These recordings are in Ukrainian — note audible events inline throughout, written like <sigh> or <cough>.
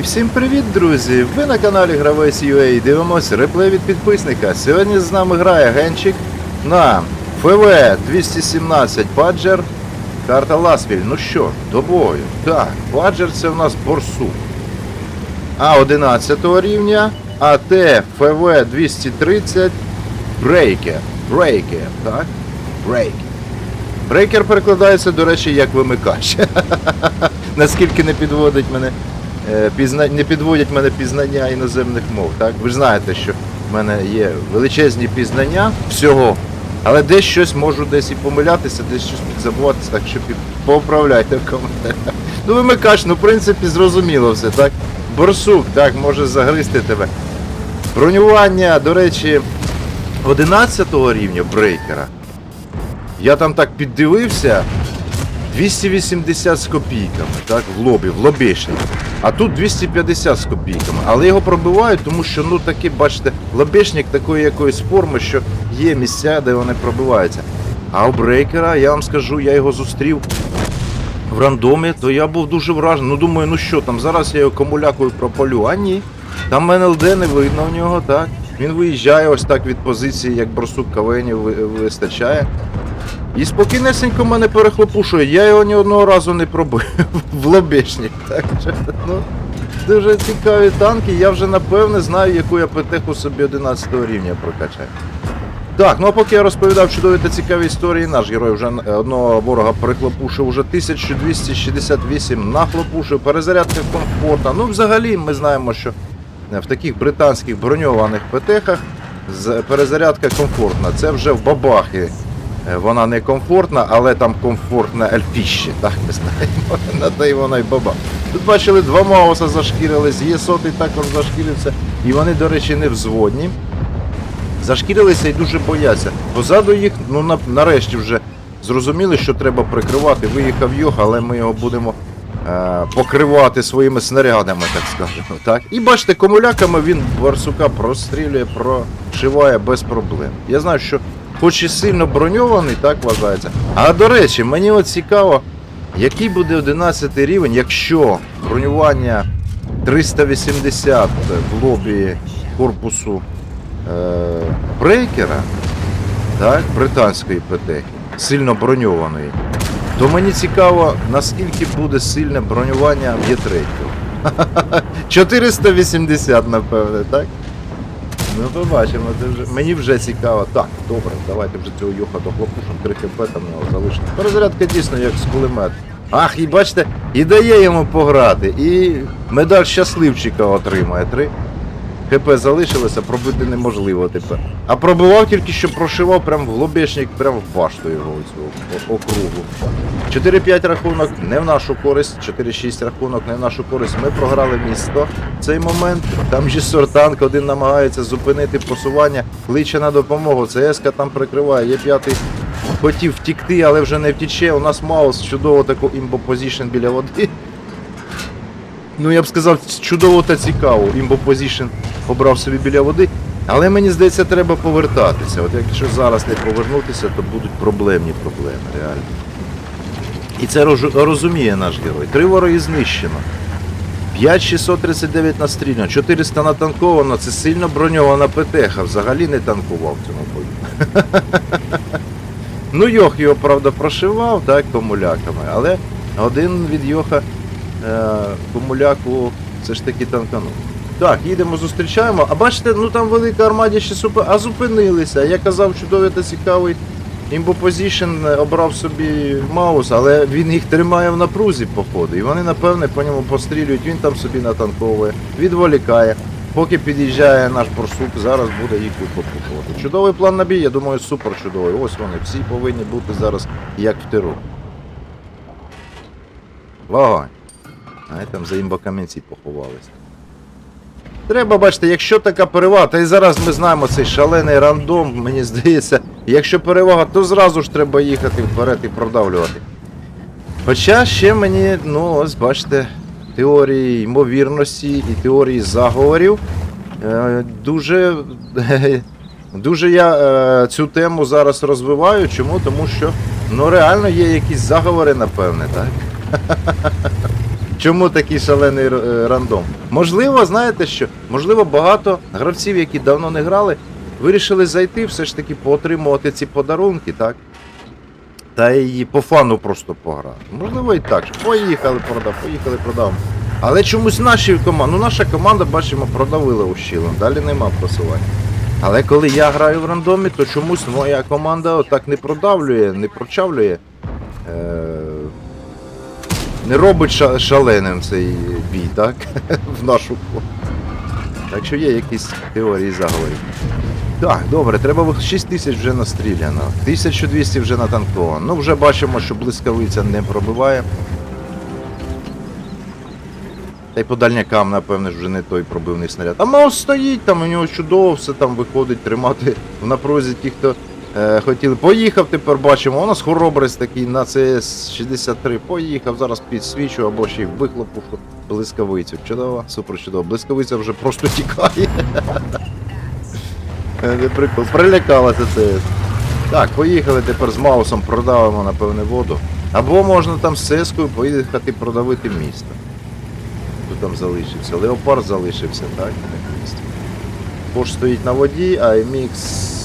І всім привіт, друзі! Ви на каналі Гравець UA дивимося реплей від підписника. Сьогодні з нами грає Генчик на ФВ 217 Паджер. Карта Ласвіль. Ну що, до бою. Так, Паджер це в нас борсук. А 11 рівня, АТ ФВ 230 Брейкер. Брейкер, так? Брейкер. Брейкер перекладається, до речі, як вимикач. <laughs> Наскільки не підводить мене. Не підводять мене пізнання іноземних мов. Так? Ви ж знаєте, що в мене є величезні пізнання всього, але десь щось можу десь і помилятися, десь щось підзабуватися, так що під... поправляйте в коментарях. Ну вимикач, ну в принципі зрозуміло все, так? Борсук, так, може загризти тебе. Бронювання, до речі, 11 рівня брейкера. Я там так піддивився. 280 з копійками, так, в лобі, в лобішні. А тут 250 з копійками. Але його пробивають, тому що, ну таки, бачите, лобішник такої якоїсь форми, що є місця, де вони пробиваються. А у брейкера, я вам скажу, я його зустрів в рандомі, то я був дуже вражений. Ну думаю, ну що там, зараз я його комулякою пропалю. А ні. Там НЛД не видно в нього, так. Він виїжджає ось так від позиції, як борсук кавені вистачає. І спокійнесенько мене перехлопушує. Я його ні одного разу не пробив <laughs> в лобешник. Так що, ну, дуже цікаві танки. Я вже напевне знаю, яку я ПТХу собі 11 рівня прокачаю. Так, ну а поки я розповідав чудові та цікаві історії, наш герой вже одного ворога прихлопушив уже 1268 нахлопушив, перезарядка комфортна. Ну, взагалі, ми знаємо, що е, в таких британських броньованих ПТХах перезарядка комфортна. Це вже в бабахи. Е, Вона не комфортна, але там комфортна ельфіще, так ми знаємо. <laughs> На те й вона й баба. Тут бачили, два Мауса зашкірились, є сотий також зашкірився. І вони, до речі, не взводні. Зашкірилися і дуже бояться. Позаду їх, ну на, нарешті вже зрозуміли, що треба прикривати. Виїхав йог, але ми його будемо е, покривати своїми снарядами, так скажемо. Так? І бачите, комуляками він барсука прострілює, прошиває без проблем. Я знаю, що хоч і сильно броньований, так вважається. А до речі, мені от цікаво, який буде 11 рівень, якщо бронювання 380 в лобі корпусу е, брейкера, так, британської ПТ, сильно броньованої, то мені цікаво, наскільки буде сильне бронювання в Є3. 480, <laughs> напевне, так? Ну, побачимо, це вже. Мені вже цікаво. Так, добре, давайте вже цього йоха дохлопушимо, 3 хп там його залишимо. Перезарядка дійсно як з кулемет. Ах, і бачите, і дає йому пограти. І медаль щасливчика отримає. Три ХП залишилося, пробити неможливо тепер. А пробивав тільки що прошивав прям в лобешник, прям в башту його цього округу. 4-5 рахунок не в нашу користь, 4-6 рахунок не в нашу користь. Ми програли місто в цей момент. Там же сортанк один намагається зупинити просування, кличе на допомогу. ЦСК там прикриває. Є п'ятий. Хотів втікти, але вже не втіче. У нас Маус чудово таку імбо позішн біля води. Ну я б сказав, чудово та цікаво. Імбо позішн обрав собі біля води. Але мені здається, треба повертатися. От якщо зараз не повернутися, то будуть проблемні проблеми, реально. І це розуміє наш герой. Три вороги знищено. 5639 настріляно, 400 натанковано, це сильно броньована ПТХ, взагалі не танкував в цьому бою. <laughs> ну, Йох його, правда, прошивав, так, комуляками, але один від Йоха комуляку все ж таки танканув. Так, їдемо, зустрічаємо. А бачите, ну там велика армаді ще супер. А зупинилися. Я казав, чудовий та цікавий. Імбопозішн обрав собі Маус, але він їх тримає в напрузі, походу. І вони, напевне, по ньому пострілюють, він там собі натанковує, відволікає. Поки під'їжджає наш борсук, зараз буде їх попушувати. Чудовий план на бій, я думаю, супер чудовий. Ось вони, всі повинні бути зараз як в тиру. Вогонь. А там за імбокамінці поховалися. Треба бачите, якщо така перевага, та і зараз ми знаємо цей шалений рандом, мені здається, якщо перевага, то зразу ж треба їхати вперед і продавлювати. Хоча ще мені, ну ось бачите, теорії ймовірності і теорії заговорів. Е, дуже, <laughs> дуже я е, цю тему зараз розвиваю. Чому? Тому що ну реально є якісь заговори, напевне, так? <laughs> Чому такий шалений е, рандом? Можливо, знаєте що? Можливо, багато гравців, які давно не грали, вирішили зайти, все ж таки поотримувати ці подарунки, так? Та і по фану просто пограти. Можливо, і так. Поїхали, продав, поїхали, продав. Але чомусь наші команди, ну наша команда, бачимо, продавила ущілом, далі нема просування. Але коли я граю в рандомі, то чомусь моя команда отак не продавлює, не прочавлює. Е- не робить шаленим цей бій, так? <laughs> в нашу. Так що є якісь теорії заговорів. Так, добре, треба 6 тисяч вже настріляно. 1200 вже натанковано. Ну, вже бачимо, що блискавиця не пробиває. Та й по дальнякам, напевне, вже не той пробивний снаряд. А Маус стоїть там, у нього чудово все там виходить тримати в напрузі ті, хто хотіли. Поїхав, тепер бачимо. У нас хоробрець такий на ЦС-63. Поїхав, зараз підсвічу або ще й вихлопу блискавицю. Чудово, супер чудово. Блискавиця вже просто тікає. <laughs> Е, прикол, прилякалася це. Так, поїхали тепер з Маусом, продавимо, напевне, воду. Або можна там з сескою поїхати продавити місто. Хто там залишився? Леопард залишився, так? Бош стоїть на воді, а MX...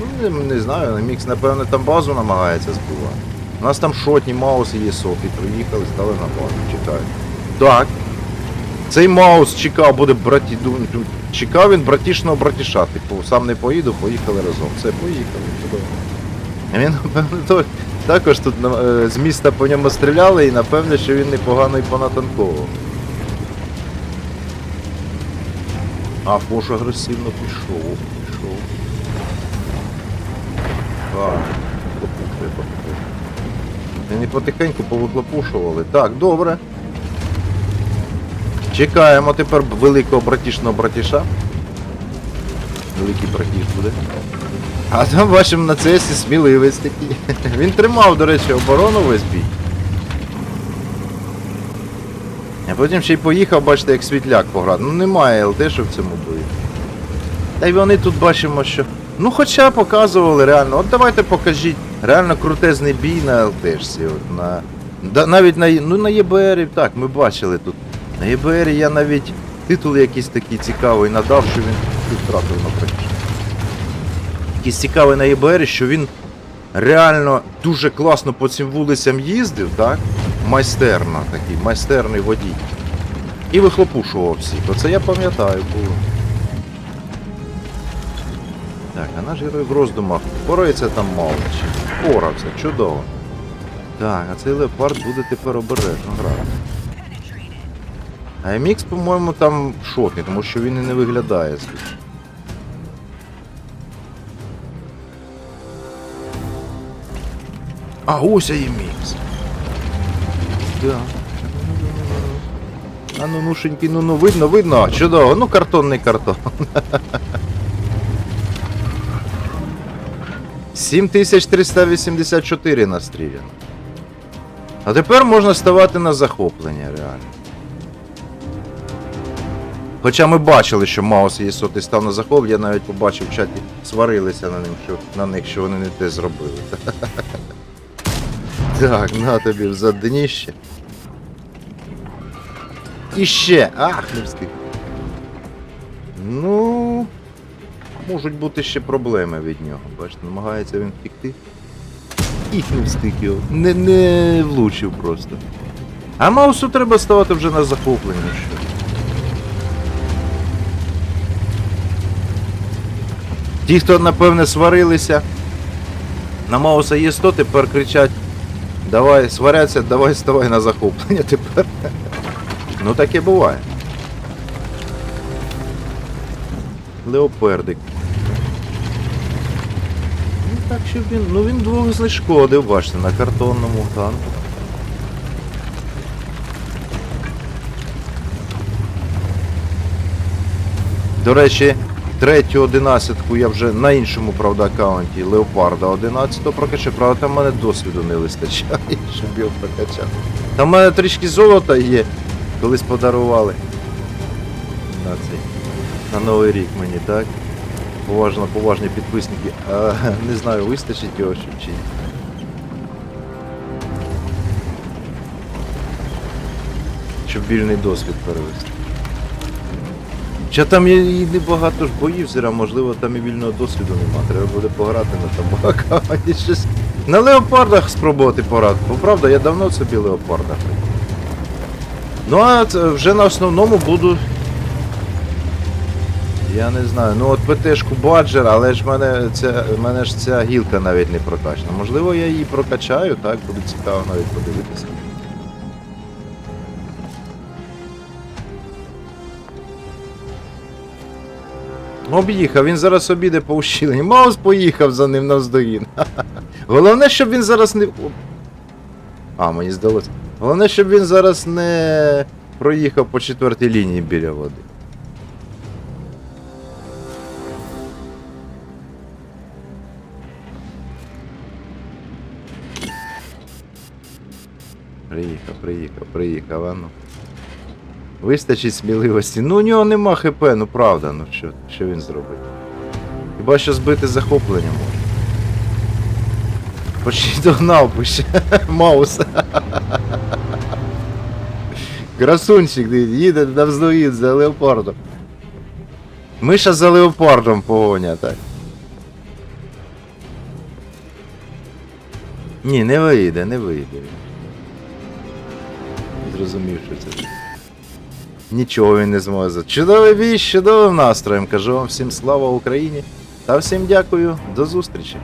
Ну, не, не знаю, MX, напевне, там базу намагається збивати. У нас там шотні, Маус і є софі. Приїхали, стали на базу, чекають. Так. Цей Маус чекав, буде браті... ду- Чекав він братішного братіша. Типу, сам не поїду, поїхали разом. Все, поїхали. Чудово. Він, напевно, також тут е, з міста по ньому стріляли і напевне, що він непогано понатанковував. А, Фош агресивно пішов, Так, попушує, попушує. Вони потихеньку повихлопушували. Так, добре. Чекаємо тепер великого братішного братіша. Великий братіш буде. А там бачимо на цесі сміливець такий. <laughs> Він тримав, до речі, оборону весь бій. А потім ще й поїхав, бачите, як світляк пограти. Ну немає ЛТ, що в цьому бою. Та й вони тут бачимо, що. Ну хоча показували реально. От давайте покажіть реально крутезний бій на ЛТшці. На... Да, навіть на, ну, на ЄБРі, так, ми бачили тут. На ЄБРі я навіть титул якийсь такий цікавий надав, що він тут втратив на практично. Якийсь цікавий на ЄБРі, що він реально дуже класно по цим вулицям їздив, так? Майстерно такий, майстерний водій. І вихлопушував всіх. Оце я пам'ятаю було. Так, а наш герой в роздумах. Порається там мало чи. Порався, чудово. Так, а цей леопард буде тепер обережно грати. А MX, по-моєму, там шотний, тому що він і не виглядає звідси. А ось мікс. Да. А ну нушенький, ну ну видно, видно. Чудово, ну картонний картон. <laughs> 7384 настріляно. А тепер можна ставати на захоплення реально. Хоча ми бачили, що Маус є сотий став на захоплення, я навіть побачив в чаті, сварилися на, ним, що, на них, що вони не те зробили. <laughs> Так, на тобі в задніще. І ще. Ах, встиг. Ну. Можуть бути ще проблеми від нього. Бачите, намагається він втікти. І не встиг його. Не, не влучив просто. А Маусу треба ставати вже на захоплення. Ті, хто, напевне, сварилися. На Мауса є 100, тепер кричать. Давай, сваряться, давай ставай на захоплення тепер. <laughs> Ну таке буває. Леопердик. Так що він. Ну він двох знешкодив, бачите, на картонному танку. До речі, третю одинадцятку я вже на іншому, правда, аккаунті Леопарда 11 прокачав, правда, там мене досвіду не вистачає, <laughs> щоб його прокачати. Там в мене трішки золота є, колись подарували. На цей. На Новий рік мені, так? Поважно, поважні підписники. А, не знаю, вистачить його чи. ні. щоб вільний досвід перевести. Чи там є і небагато ж боїв зіра, можливо, там і вільного досвіду нема. Треба буде пограти на табака. і щось. На леопардах спробувати порад. Бо правда, я давно собі леопарда. Ну а вже на основному буду. Я не знаю. Ну от ПТшку Баджер, але ж мене ця, мене ж ця гілка навіть не прокачана. Можливо, я її прокачаю, так, буде цікаво навіть подивитися. Об'їхав, він зараз обіде по ущільненні. Маус поїхав за ним навздогін. <laughs> Головне, щоб він зараз не. А, мені здалося. Головне, щоб він зараз не проїхав по четвертій лінії біля води. Приїхав, приїхав, приїхав, а ну. Вистачить сміливості. Ну у нього нема ХП, ну правда, ну що, що він зробить? Хіба що збити захоплення може. Почти <laughs> догнав би ще <laughs> Маус. Красунчик їде навздогін за леопардом. Миша за леопардом погоня, так. Ні, не вийде, не вийде. Зрозумів, що це. Нічого він не зможе. Чудовий бій чудовим настроєм. Кажу вам всім слава Україні та всім дякую. До зустрічі.